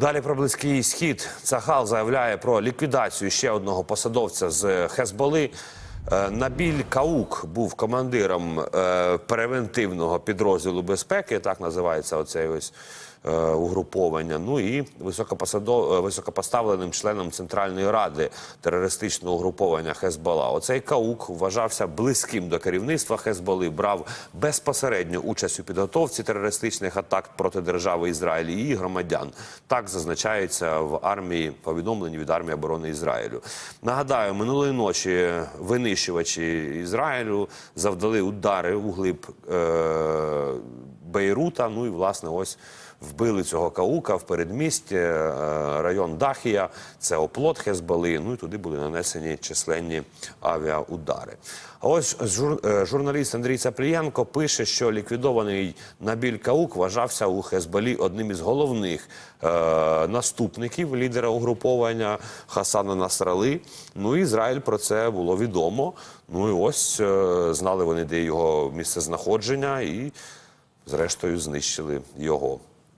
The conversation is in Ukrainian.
Далі про близький схід Цахал заявляє про ліквідацію ще одного посадовця з Хезболи. Е, Набіль Каук був командиром е, превентивного підрозділу безпеки, так називається оцей ось е, угруповання. Ну і високопоставленим членом Центральної ради терористичного угруповання Хезбола. Оцей Каук вважався близьким до керівництва Хезболи, брав безпосередню участь у підготовці терористичних атак проти держави Ізраїль і її громадян. Так зазначається в армії повідомленні від армії оборони Ізраїлю. Нагадаю, минулої ночі винищувачі Ізраїлю завдали удари у глиб е- Бейрута. Ну і власне ось. Вбили цього каука в передмісті, е, район Дахія, це оплот Хезболи. Ну і туди були нанесені численні авіаудари. А ось жур, е, журналіст Андрій Цаплієнко пише, що ліквідований Набіль Каук вважався у Хезболі одним із головних е, наступників лідера угруповання Хасана Насрали. Ну і Ізраїль про це було відомо. Ну і ось е, знали вони, де його місце знаходження, і зрештою знищили його.